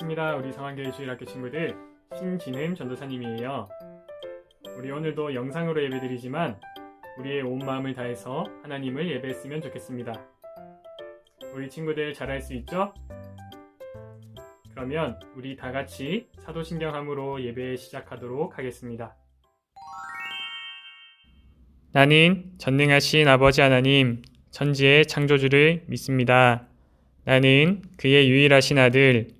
반갑습니다. 우리 성한교회 주일학교 친구들 신진흠 전도사님이에요. 우리 오늘도 영상으로 예배드리지만 우리의 온 마음을 다해서 하나님을 예배했으면 좋겠습니다. 우리 친구들 잘할 수 있죠? 그러면 우리 다 같이 사도신경함으로 예배 시작하도록 하겠습니다. 나는 전능하신 아버지 하나님, 천지의 창조주를 믿습니다. 나는 그의 유일하신 아들,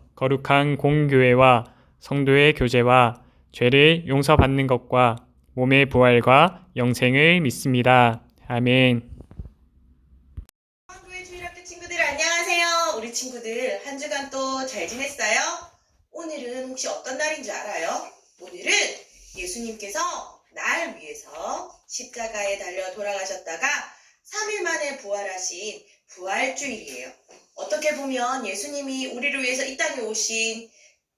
거룩한 공교회와 성도의 교제와 죄를 용서받는 것과 몸의 부활과 영생을 믿습니다. 아멘. 한국의 주일학교 친구들 안녕하세요. 우리 친구들 한 주간 또 잘 지냈어요? 오늘은 혹시 어떤 날인 줄 알아요? 오늘은 예수님께서 날 위해서 십자가에 달려 돌아가셨다가 3일 만에 부활하신 부활주일이에요. 어떻게 보면 예수님이 우리를 위해서 이 땅에 오신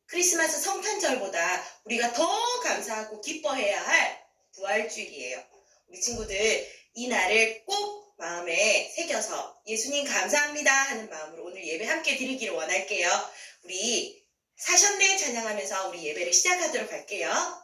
크리스마스 성탄절보다 우리가 더 감사하고 기뻐해야 할 부활주일이에요. 우리 친구들 이 날을 꼭 마음에 새겨서 예수님 감사합니다 하는 마음으로 오늘 예배 함께 드리기를 원할게요. 우리 사셨네 찬양하면서 우리 예배를 시작하도록 할게요.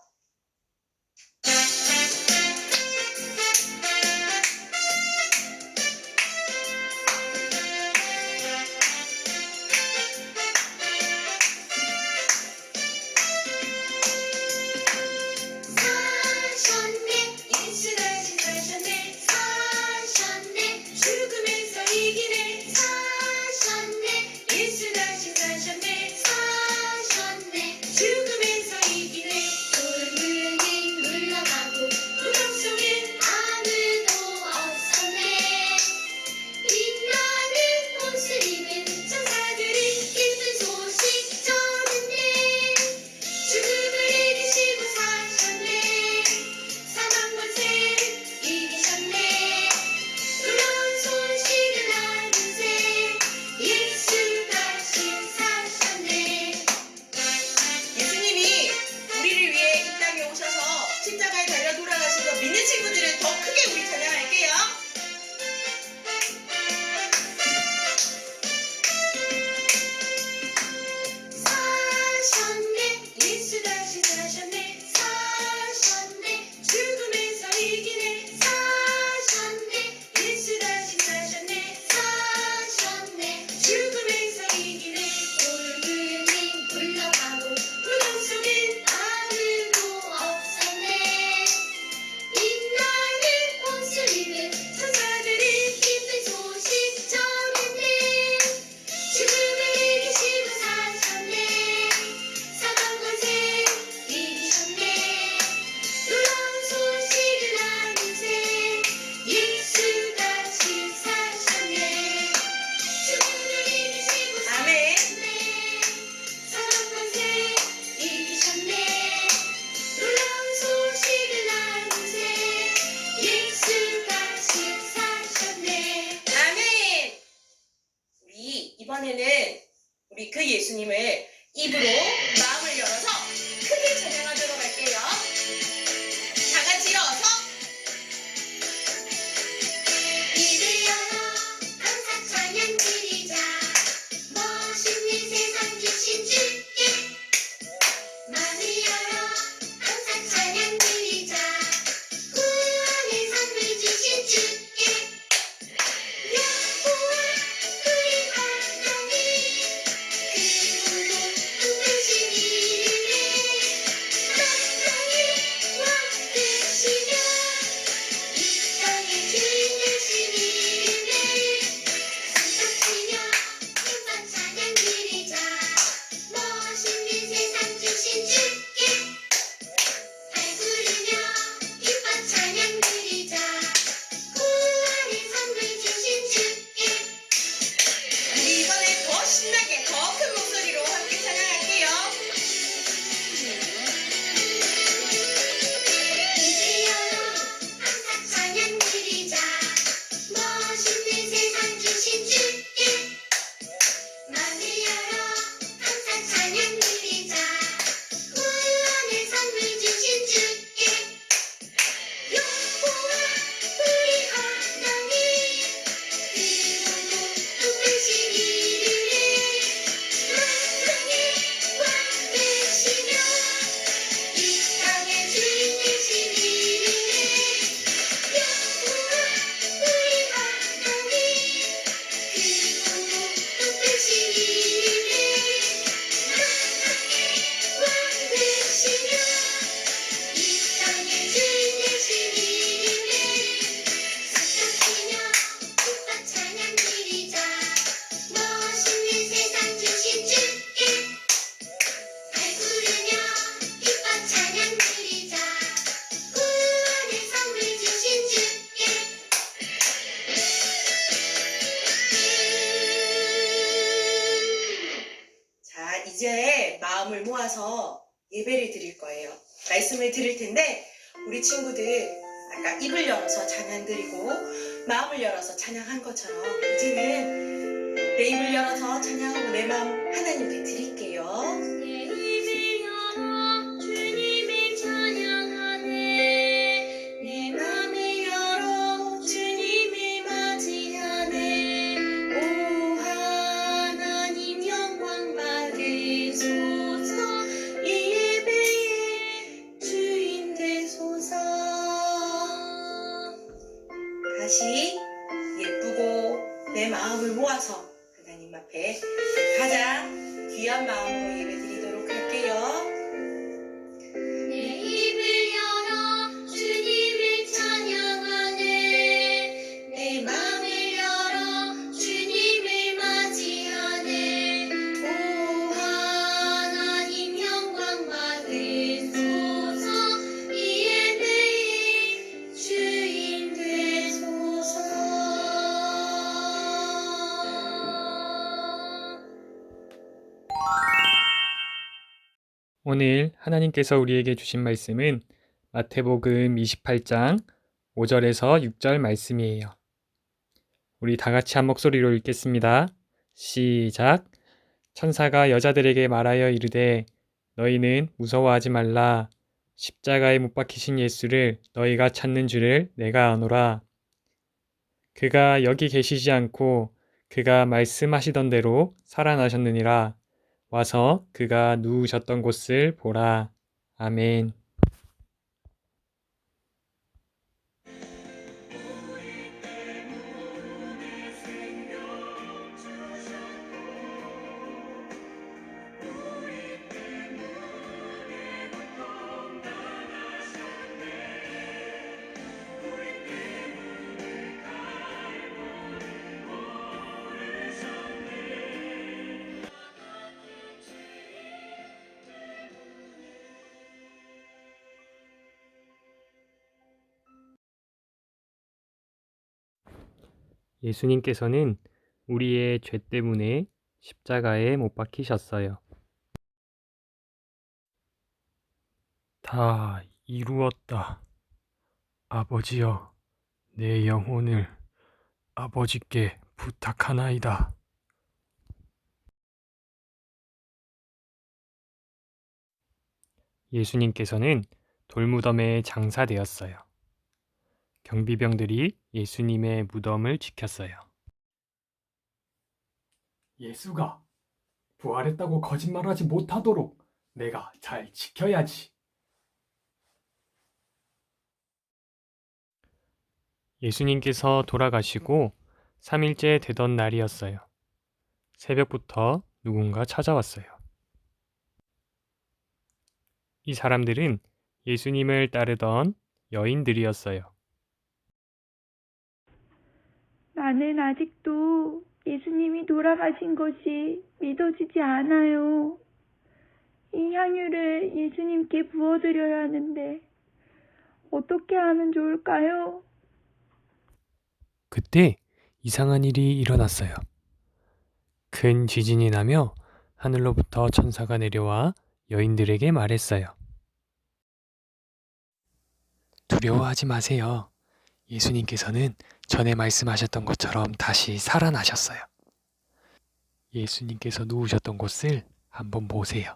아까 입을 열어서 찬양 드리고 마음을 열어서 찬양한 것처럼 이제는 내 입을 열어서 찬양하고 내 마음 하나님께 드릴게요. 다시 예쁘고 내 마음을 모아서 하나님 앞에 가장 귀한 마음으로 예배 드리도록 할게요. 오늘 하나님께서 우리에게 주신 말씀은 마태복음 28장 5절에서 6절 말씀이에요. 우리 다 같이 한 목소리로 읽겠습니다. 시작. 천사가 여자들에게 말하여 이르되 너희는 무서워하지 말라. 십자가에 못 박히신 예수를 너희가 찾는 줄을 내가 아노라. 그가 여기 계시지 않고 그가 말씀하시던 대로 살아나셨느니라. 와서 그가 누우셨던 곳을 보라. 아멘. 예수님께서는 우리의 죄 때문에 십자가에 못 박히셨어요. 다 이루었다. 아버지여, 내 영혼을 아버지께 부탁하나이다. 예수님께서는 돌무덤에 장사되었어요. 경비병들이 예수님의 무덤을 지켰어요. 예수가 부활했다고 거짓말하지 못하도록 내가 잘 지켜야지. 예수님께서 돌아가시고 3일째 되던 날이었어요. 새벽부터 누군가 찾아왔어요. 이 사람들은 예수님을 따르던 여인들이었어요. 나는 아직도 예수님이 돌아가신 것이 믿어지지 않아요. 이 향유를 예수님께 부어드려야 하는데, 어떻게 하면 좋을까요? 그때 이상한 일이 일어났어요. 큰 지진이 나며 하늘로부터 천사가 내려와 여인들에게 말했어요. 두려워하지 마세요. 예수님께서는 전에 말씀하셨던 것처럼 다시 살아나셨어요. 예수님께서 누우셨던 곳을 한번 보세요.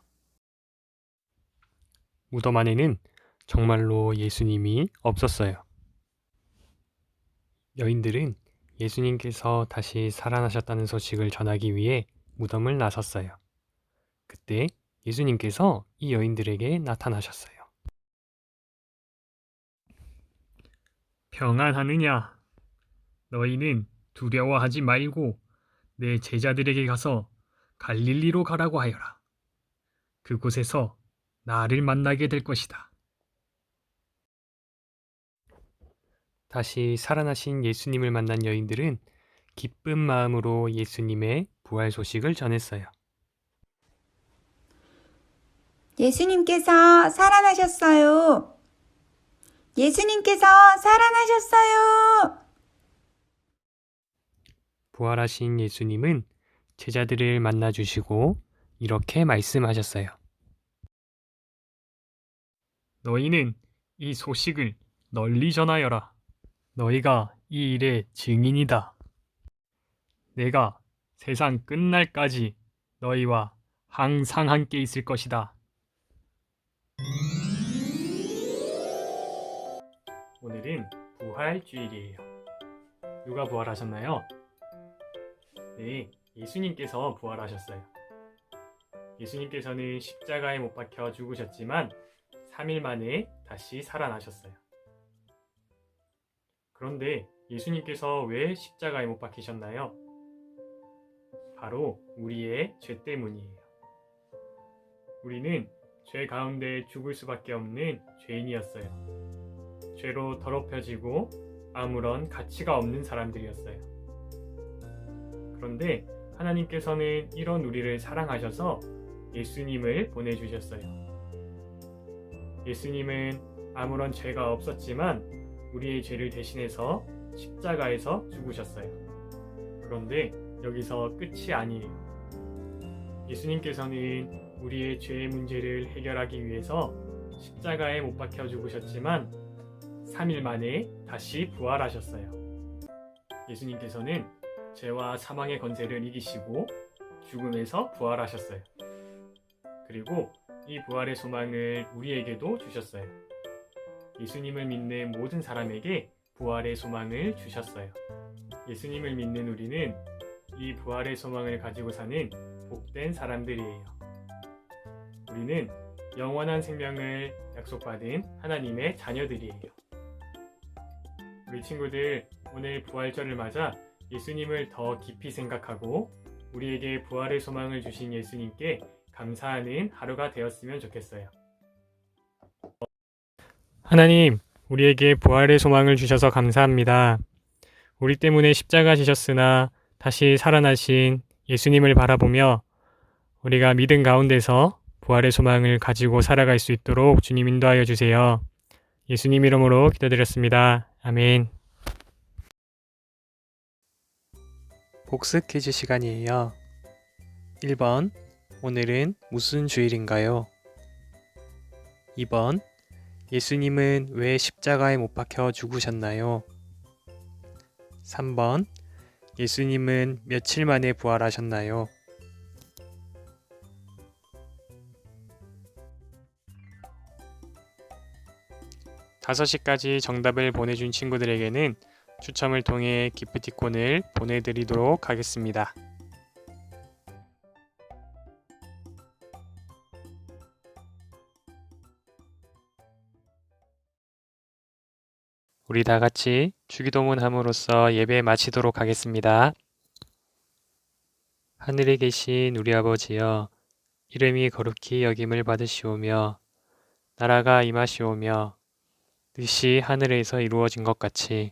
무덤 안에는 정말로 예수님이 없었어요. 여인들은 예수님께서 다시 살아나셨다는 소식을 전하기 위해 무덤을 나섰어요. 그때 예수님께서 이 여인들에게 나타나셨어요. 평안하느냐? 너희는 두려워하지 말고 내 제자들에게 가서 갈릴리로 가라고 하여라. 그곳에서 나를 만나게 될 것이다. 다시 살아나신 예수님을 만난 여인들은 기쁜 마음으로 예수님의 부활 소식을 전했어요. 예수님께서 살아나셨어요. 예수님께서 살아나셨어요. 부활하신 예수님은 제자들을 만나 주시고 이렇게 말씀하셨어요. 너희는 이 소식을 널리 전하여라. 너희가 이 일의 증인이다. 내가 세상 끝날까지 너희와 항상 함께 있을 것이다. 오늘은 부활주일이에요. 누가 부활하셨나요? 네, 예수님께서 부활하셨어요. 예수님께서는 십자가에 못 박혀 죽으셨지만 3일 만에 다시 살아나셨어요. 그런데 예수님께서 왜 십자가에 못 박히셨나요? 바로 우리의 죄 때문이에요. 우리는 죄 가운데 죽을 수밖에 없는 죄인이었어요. 죄로 더럽혀지고 아무런 가치가 없는 사람들이었어요. 그런데 하나님께서는 이런 우리를 사랑하셔서 예수님을 보내주셨어요. 예수님은 아무런 죄가 없었지만 우리의 죄를 대신해서 십자가에서 죽으셨어요. 그런데 여기서 끝이 아니에요. 예수님께서는 우리의 죄의 문제를 해결하기 위해서 십자가에 못 박혀 죽으셨지만 3일 만에 다시 부활하셨어요. 예수님께서는 죄와 사망의 권세를 이기시고 죽음에서 부활하셨어요. 그리고 이 부활의 소망을 우리에게도 주셨어요. 예수님을 믿는 모든 사람에게 부활의 소망을 주셨어요. 예수님을 믿는 우리는 이 부활의 소망을 가지고 사는 복된 사람들이에요. 우리는 영원한 생명을 약속받은 하나님의 자녀들이에요. 우리 친구들 오늘 부활절을 맞아 예수님을 더 깊이 생각하고 우리에게 부활의 소망을 주신 예수님께 감사하는 하루가 되었으면 좋겠어요. 하나님, 우리에게 부활의 소망을 주셔서 감사합니다. 우리 때문에 십자가 지셨으나 다시 살아나신 예수님을 바라보며 우리가 믿음 가운데서 부활의 소망을 가지고 살아갈 수 있도록 주님 인도하여 주세요. 예수님 이름으로 기도드렸습니다. 아멘. 복습 퀴즈 시간이에요. 1번. 오늘은 무슨 주일인가요? 2번. 예수님은 왜 십자가에 못 박혀 죽으셨나요? 3번. 예수님은 며칠 만에 부활하셨나요? 다섯 시까지 정답을 보내준 친구들에게는 추첨을 통해 기프티콘을 보내드리도록 하겠습니다. 우리 다 같이 주기도문 함으로써 예배 마치도록 하겠습니다. 하늘에 계신 우리 아버지여, 이름이 거룩히 여김을 받으시오며, 나라가 임하시오며, 뜻이 하늘에서 이루어진 것 같이